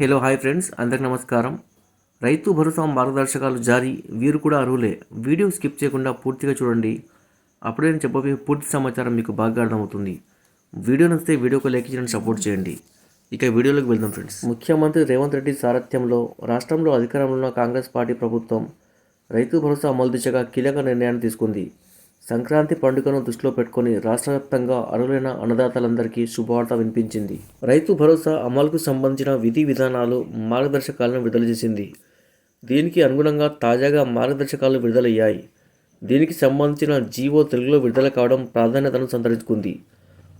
Hello hi friends అందరికి నమస్కారం. రైతు భరోసా మార్గదర్శకాలు జారీ. వీరు కూడా అర్హులే. వీడియో స్కిప్ చేయకుండా పూర్తిగా చూడండి. అప్పుడే నేను చెప్పబోయే పూర్తి సమాచారం మీకు బాగా అర్థమవుతుంది. వీడియో నచ్చితే వీడియోకు లైక్ సపోర్ట్ చేయండి. ఇక వీడియోలోకి వెళ్దాం ఫ్రెండ్స్ ముఖ్యమంత్రి రేవంత్ రెడ్డి సారథ్యంలో రాష్ట్రంలో అధికారంలో ఉన్న కాంగ్రెస్ పార్టీ ప్రభుత్వం రైతు భరోసా అమలు దిశగా కీలక నిర్ణయాన్ని తీసుకుంది. సంక్రాంతి పండుగను దృష్టిలో పెట్టుకొని రాష్ట్ర వ్యాప్తంగా అర్హులైన అన్నదాతలందరికీ శుభవార్త వినిపించింది. రైతు భరోసా అమలుకు సంబంధించిన విధి విధానాలు మార్గదర్శకాలను విడుదల చేసింది. దీనికి అనుగుణంగా తాజాగా మార్గదర్శకాలు విడుదలయ్యాయి. దీనికి సంబంధించిన జీవో తెలుగులో విడుదల కావడం ప్రాధాన్యతను సంతరించుకుంది.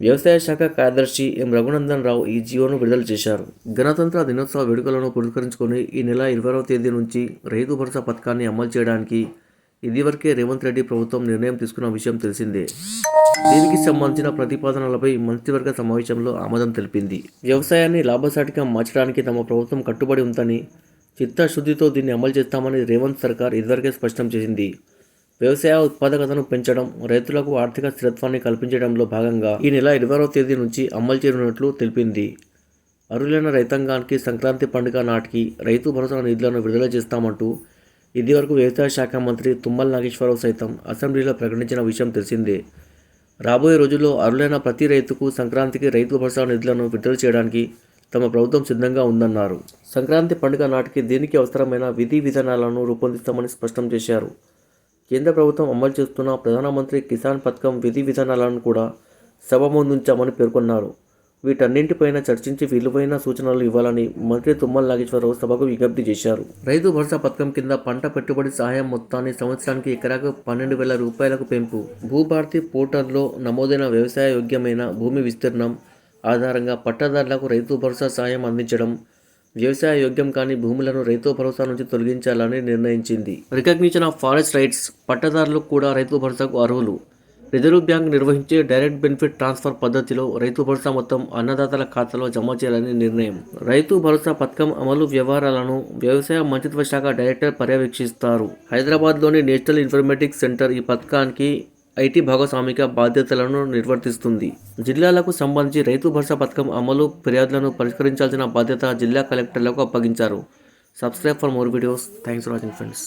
వ్యవసాయ శాఖ కార్యదర్శి ఎం రఘునందన్ రావు ఈ జీవోను విడుదల చేశారు. గణతంత్ర దినోత్సవ వేడుకలను పురస్కరించుకొని ఈ నెల ఇరవైవ తేదీ నుంచి రైతు భరోసా పథకాన్ని అమలు చేయడానికి ఇదివరకే రేవంత్ రెడ్డి ప్రభుత్వం నిర్ణయం తీసుకున్న విషయం తెలిసిందే. దీనికి సంబంధించిన ప్రతిపాదనలపై మంత్రివర్గ సమావేశంలో ఆమోదం తెలిపింది. వ్యవసాయాన్ని లాభసాటిగా మార్చడానికి తమ ప్రభుత్వం కట్టుబడి ఉందని చిత్తశుద్ధితో దీన్ని అమలు చేస్తామని రేవంత్ సర్కార్ ఇదివరకే స్పష్టం చేసింది. వ్యవసాయ ఉత్పాదకతను పెంచడం రైతులకు ఆర్థిక స్థిరత్వాన్ని కల్పించడంలో భాగంగా ఈ నెల ఇరవైవ తేదీ నుంచి అమలు చేయనున్నట్లు తెలిపింది. అరులైన రైతాంగానికి సంక్రాంతి పండుగ నాటికి రైతు భరోసా నిధులను విడుదల చేస్తామంటూ ఇదివరకు వ్యవసాయ శాఖ మంత్రి తుమ్మల నాగేశ్వరరావు సైతం అసెంబ్లీలో ప్రకటించిన విషయం తెలిసిందే. రాబోయే రోజుల్లో అరులైన ప్రతి రైతుకు సంక్రాంతికి రైతు భరోసా నిధులను విడుదల చేయడానికి తమ ప్రభుత్వం సిద్ధంగా ఉందన్నారు. సంక్రాంతి పండుగ నాటికి దీనికి అవసరమైన విధి విధానాలను రూపొందిస్తామని స్పష్టం చేశారు. కేంద్ర ప్రభుత్వం అమలు చేస్తున్న ప్రధానమంత్రి కిసాన్ పథకం విధి విధానాలను కూడా సభ ముందుంచామని పేర్కొన్నారు. వీటన్నింటిపైన చర్చించి విలువైన సూచనలు ఇవ్వాలని మంత్రి తుమ్మల నాగేశ్వరరావు సభకు విజ్ఞప్తి చేశారు. రైతు భరోసా పథకం కింద పంట పెట్టుబడి సహాయం మొత్తాన్ని సంవత్సరానికి ఎకరాకు పన్నెండు వేల రూపాయలకు పెంపు. భూభారతి పోర్టల్లో నమోదైన వ్యవసాయ యోగ్యమైన భూమి విస్తీర్ణం ఆధారంగా పట్టదారులకు రైతు భరోసా సాయం అందించడం వ్యవసాయ యోగ్యం కాని భూములను రైతు భరోసా నుంచి తొలగించాలని నిర్ణయించింది. రికగ్నిషన్ ఆఫ్ ఫారెస్ట్ రైట్స్ పట్టదారులకు కూడా రైతు భరోసాకు అర్హులు. రిజర్వ్ బ్యాంక్ నిర్వహించే డైరెక్ట్ బెనిఫిట్ ట్రాన్స్ఫర్ పద్ధతిలో రైతు భరోసా మొత్తం అన్నదాతల ఖాతాలో జమ చేయాలని నిర్ణయం. రైతు భరోసా పథకం అమలు వ్యవహారాలను వ్యవసాయ మంత్రిత్వ శాఖ డైరెక్టర్ పర్యవేక్షిస్తారు. హైదరాబాద్లోని నేషనల్ ఇన్ఫర్మేటిక్స్ సెంటర్ ఈ పథకానికి ఐటీ భాగస్వామిక బాధ్యతలను నిర్వర్తిస్తుంది. జిల్లాలకు సంబంధించి రైతు భరోసా పథకం అమలు ఫిర్యాదులను పరిష్కరించాల్సిన బాధ్యత జిల్లా కలెక్టర్లకు అప్పగించారు. Subscribe for more videos. Thanks for watching friends.